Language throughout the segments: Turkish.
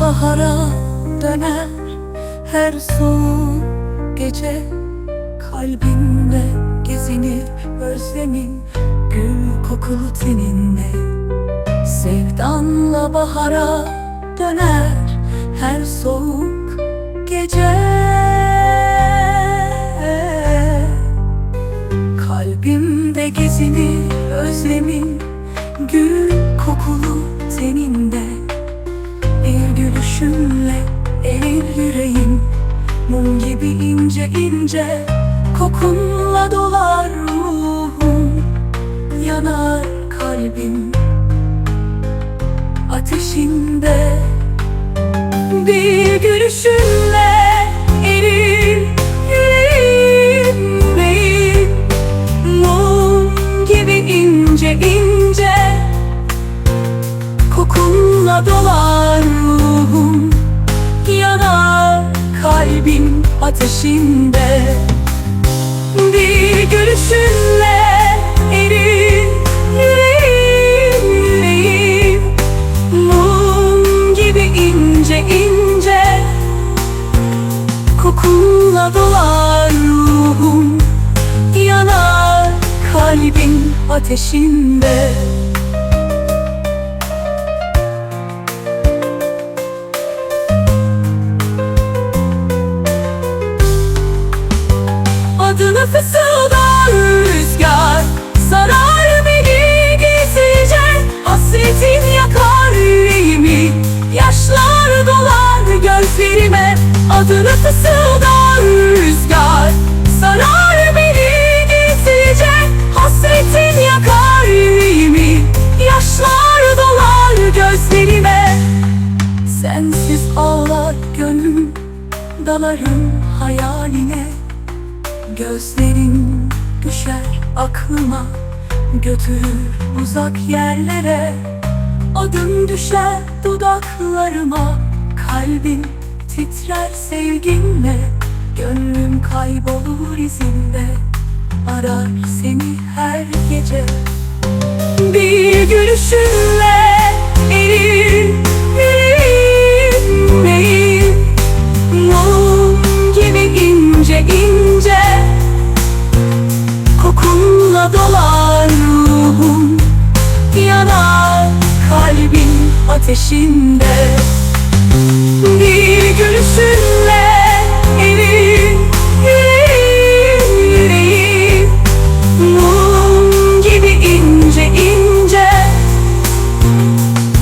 bahara döner her soğuk gece. Kalbimde gezinir özlemin gül kokulu teninle. Sevdanla bahara döner her soğuk gece. Kalbimde gezinir özlemin Gül kokulu teninde gülüşünle erir yüreğim. Mum gibi ince ince Kokunla dolar ruhum. Yanar kalbim Ateşinde. Bir gülüşünle kalbim ateşinde. Bir gülüşünle erir yüreğim Mum gibi ince ince Kokunla dolar ruhum. Yanar kalbin ateşinde fısıldar rüzgar Sarar beni gizlice. Hasretin yakar yüreğimi. Yaşlar dolar gözlerime. Adını fısıldar rüzgar Sarar beni gizlice. Hasretin yakar yüreğimi. Yaşlar dolar gözlerime. Sensiz ağlar gönlüm Dalarım hayaline Gözlerin düşer aklıma Götürür uzak yerlere. Adın düşer dudaklarıma Kalbim titrer sevginle. Gönlüm kaybolur izinde Arar seni her gece. Bir gülüşünle ateşinde Bir gülüşünle erir yüreğim Mum gibi ince ince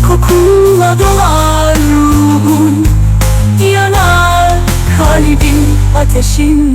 Kokunla dolar ruhum Yanar kalbim ateşinde